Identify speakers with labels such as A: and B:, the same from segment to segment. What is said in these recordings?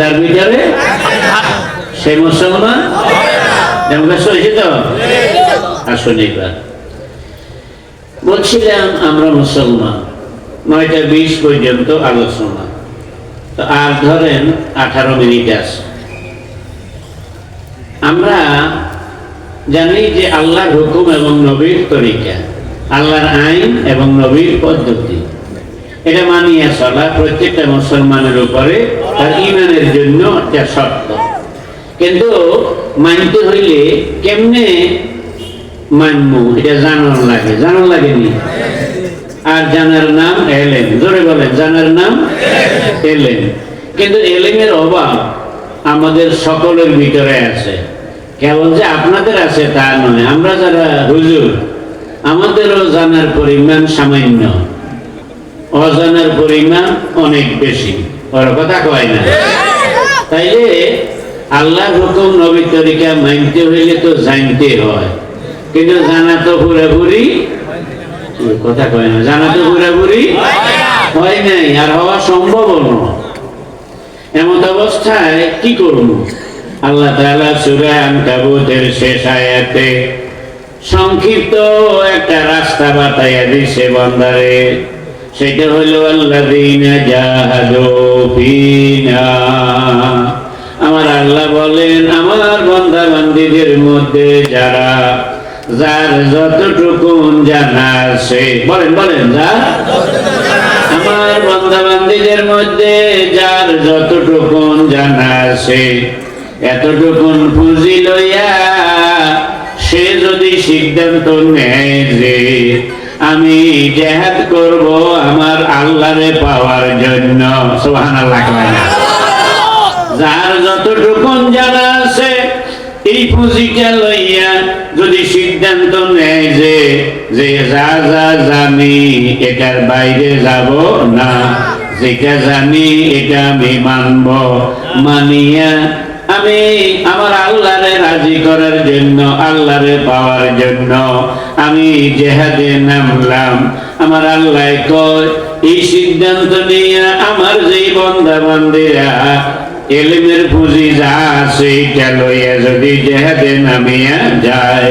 A: যার ভিতরে সে মুসলমান আসুন এবার বলছিলাম, আমরা মুসলমান নয়টা বিশ পর্যন্ত আলোচনা। তো আর ধরেন আঠারো মিনিট আছে। আমরা জানি যে আল্লাহর হুকুম এবং নবীর তরিকা, আল্লাহর আইন এবং নবীর পদ্ধতি। এটা মানিয়ে চলা প্রত্যেকটা মুসলমানের উপরে তার ইমানের জন্য একটা শর্ত কিন্তু মানতে হইলে কেমনে মানবো এটা জানার লাগে। জানার লাগেনি? আর জানার নাম এলেন। জোরে বলেন, জানার নাম এলেন। কিন্তু এলেমের অভাব আমাদের সকলের ভিতরে আছে। কেবল যে আপনাদের আছে তা নয়, আমরা যারা হুজুর, আমাদেরও জানার পরিমাণ সামান্য। অজানার পরিমাণ অনেক বেশি। কথা কয় না। তাইলে আল্লাহ হুকুম নবী তরিকা মানতে হইলে তো জানতে হয়। কিন্তু জানা তো পুরাপুরি কথা কয় না। জানা তো পুরাপুরি হয় নাই, আর হওয়া সম্ভব নয়। এমন অবস্থায় কি করব? আল্লাহ তাআলা সূরা আনকাবুতের শেষ আয়াতে সংক্ষিপ্ত একটা রাস্তা বাতাইয়া দিছে বান্দারে। সেটা হলো আল্লাযীনা জাহাদু। আমার আল্লাহ বলেন, আমার বান্দা বান্দীদের মধ্যে যারা, যার যতটুকুন জানা আছে, বলেন বলেন, যার? আমার বান্দা বান্দীদের মধ্যে যার যতটুকুন জানা আছে এতটুকুন পুঁজি লইয়া সে যদি সিদ্ধান্ত নেয় যে আমি জেহাদ করব আমার আল্লাহরে পাওয়ার জন্য। সুবহানাল্লাহ। কয় যার যতটুকুন জানা আছে, এই পুঁজিটা লইয়া যদি সিদ্ধান্ত নেয় যে যে যা যা জানি, এটার বাইরে যাব না। যেটা জানি, এটা আমি মানব। মানিয়া আমি আমার আল্লাহরে রাজি করার জন্য, আল্লাহরে পাওয়ার জন্য আমি জেহাদে নামলাম। আমার আল্লাহ কয়, এই সিদ্ধান্ত নিয়ে আমার যেই বন্ধা বান্দিরা এলিমের পুঁজি যা আছে এটা লইয়া যদি জেহাদে নামিয়া যায়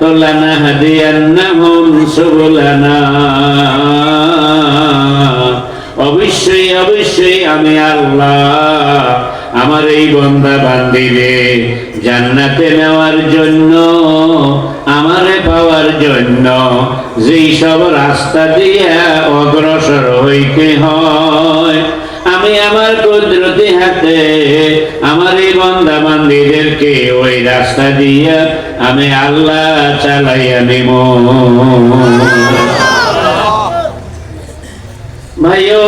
A: তোলানা হাদিয়ান্নাহুম সুবুলানা। অবশ্যই অবশ্যই আমি আল্লাহ আমার এই বন্দা বান্দিরে, জান্নাতে নেওয়ার জন্য, আমারে পাওয়ার জন্য, যেই সব রাস্তা দিয়া অগ্রসর হইতে হয়। আমি আমার কুদরতি হাতে আমার এই বন্দা বান্দিদেরকে ওই রাস্তা দিয়া আমি আল্লাহ চালাইয়া নিব ভাইও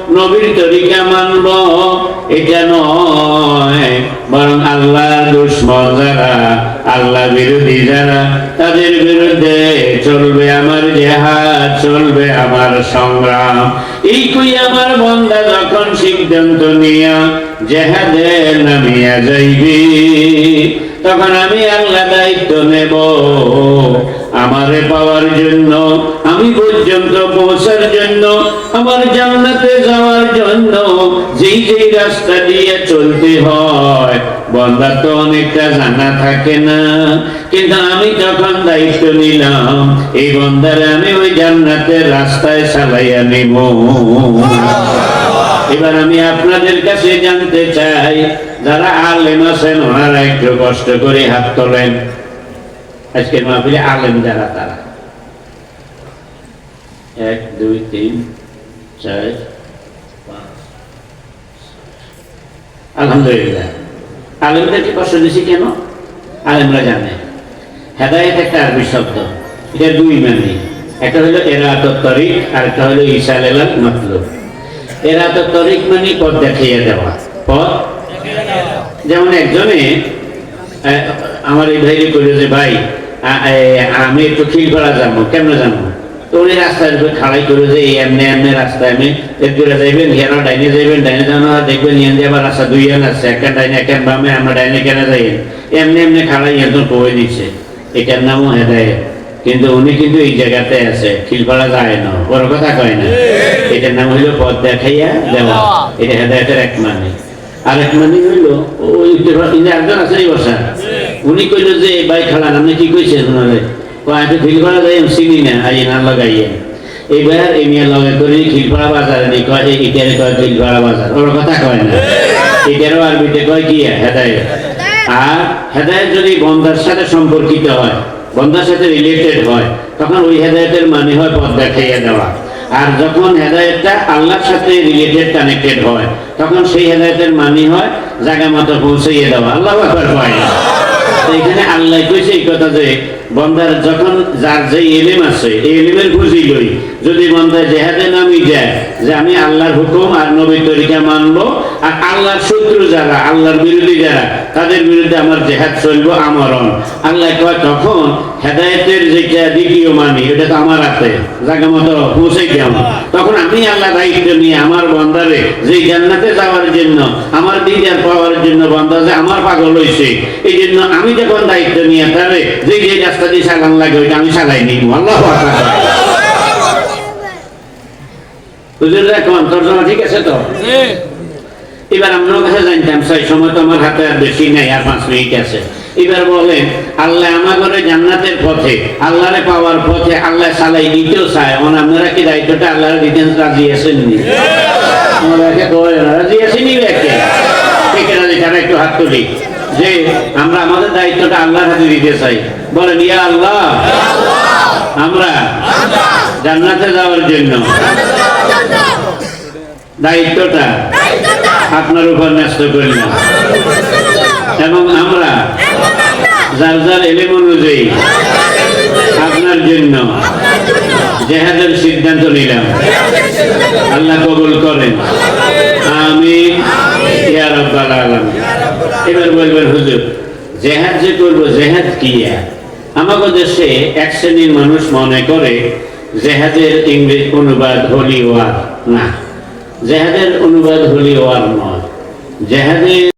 A: নবীর তরিকা মানব, এটা নয়। বরং আল্লাহর দুশ্মন যারা, আল্লাহ বিরোধী যারা, তাদের বিরুদ্ধে চলবে আমার জেহাদ, চলবে আমার সংগ্রাম। এই কই আমার বন্দা যখন সিদ্ধান্ত নিয়া জেহাদে নামিয়া যাইবি, তখন আমি আল্লাহ দায়িত্ব নেব। আমারে পাওয়ার জন্য, আমি পর্যন্ত পৌঁছার জন্য জান্নাতে যাওয়ার জন্য যেই যেই রাস্তা দিয়ে চলতে হয়, বন্দার তো অনেকটা জানা থাকে না। কিন্তু আমি তখন দায়িত্ব নিলাম, এই বন্দারে আমি ওই জান্নাতের রাস্তায় চালাইয়া নিব। এবার আমি আপনাদের কাছে জানতে চাই, যারা আলেম আছেন, ওনারা একটু কষ্ট করে হাত তোলেন। আজকের মাহফিলে আলেম যারা, তারা? এক, দুই, তিন। চার আলহামদুলিল্লাহ আলেমদেরকে কষ্ট দিছি কেন? আলেমরা জানে। হেদায়ত একটা আরবি শব্দ। এটা দুই মানে। একটা হলো এরাত তরিক, আর একটা হলো এরাত তরিক মানে পথ দেওয়া। পথ যেমন একজনে আমার এই ভাইরে কইলো যে, ভাই আমি একটু খিলপাড়া যাব কেমনে যাব উনি রাস্তার উপরে খাড়াই করে যে এমনি এমনি রাস্তায় আমি এক দূরে যাইবেন হেরা ডাইনে যাইবেন, ডাইনে যানো আর দেখবেন ইয়ান দিয়ে আবার রাস্তা দুই ইয়ান আছে, একটা ডাইনে, একটা বামে, আমরা ডাইনে কেন যাই। এমনি এমনি খাড়াই তো কয়ে দিচ্ছে এটার নামও হেদায়ত। কিন্তু উনি কিন্তু এই জায়গাতে আছে, খিলপাড়া যায় না, বড় কথা কয় না। এটার নাম হইল পথ দেখাইয়া দেওয়া। এটা হেদায়তের এক মানে। আরেক মানে হইল, ওই একজন আছে এই বসা উনি কইল যে ভাই খালান আপনি কি ওনারে কয়েকটা খিলপাড়া যাই আমি চিনি না আই না লাগাইয়ে। এইবার এই মেয়ে লগে করে খিলপাড়া বাজারে নেই কয় ইটারে কয় খিলপাড়া বাজার ওর কথা কয় না এটারও আরবিতে কয় কি হেদায়ত? আর হেদায়ত যদি বন্ধার সাথে সম্পর্কিত হয় বন্ধার সাথে রিলেটেড হয় তখন ওই হেদায়তের মানে হয় পথ দেখাইয়া দেওয়া আর যখন হেদায়তটা আল্লাহর সাথে রিলেটেড কানেক্টেড হয় তখন সেই হেদায়তের মানে হয় জায়গা মতো পৌঁছাইয়ে দেওয়া আল্লাহ ব্যাপার হয় না এখানে আল্লাহ কইছে এই কথা যে বন্দার যখন যার যে এলেম আছে, এই এলেমের বুঝি লই। যদি বন্দা জেহাদে নামি যায় যে আমি আল্লাহর হুকুম আর নবীর তরিকা মানবো, আর আল্লাহর শত্রু যারা, আল্লাহর বিরোধী যারা, তাদের বিরুদ্ধে আমার জেহাদ চলবো, আমরণ। আল্লাহ কয়, তখন হেদায়েতের যেটা দ্বিতীয় মানি, এটা তো আমার হাতে। জায়গা মতো পৌঁছে যাও তখন আমি আল্লাহ দায়িত্ব নিয়ে আমার বন্দারে, যে জান্নাতে যাওয়ার জন্য, আমার দিদার পাওয়ার জন্য বন্দা যে আমার পাগল হয়েছে এই জন্য আমি যখন দায়িত্ব নিয়ে তাহলে যে যে রাস্তা দিয়ে চালান লাগে ওইটা আমি চালাই নিব আল্লাহ হুজুররা কোন তর্জমা ঠিক আছে তো? এবার আপনার কাছে জানতাম সেই সময় তো আমার হাতে আর বেশি নাই আর পাঁচ মিনিট আছে। এবার বলেন আল্লাহ আমার ঘরে জান্নাতের পথে আল্লাহরে পাওয়ার পথে আল্লাহ সালাই দিতেও চায়। মানে আপনারা কি দায়িত্বটা আল্লাহর দিতেন রাজি রাজি আসেনি ঠিক আছে একটু হাত তুলি। যে আমরা আমাদের দায়িত্বটা আল্লাহর হাতে দিতে চাই। বলেন, ইয়া আল্লাহ। আমরা জান্নাতে যাওয়ার জন্য দায়িত্বটা আপনার উপর ন্যস্ত করলাম এবং আমরা যার যার এলেম অনুযায়ী আপনার জন্য জেহাদের সিদ্ধান্ত নিলাম। আল্লাহ কবুল করেন। আমি ইয়া রাব্বাল আলামিন। এবার বলবেন হুজুর, জেহাদ যে করব, জেহাদ কি? আমাদের দেশে এক শ্রেণির মানুষ মনে করে জেহাদের ইংরেজ অনুবাদ হোলি ওয়ার না, জেহাদের অনুবাদ হোলি ওয়ার নয় জেহাদের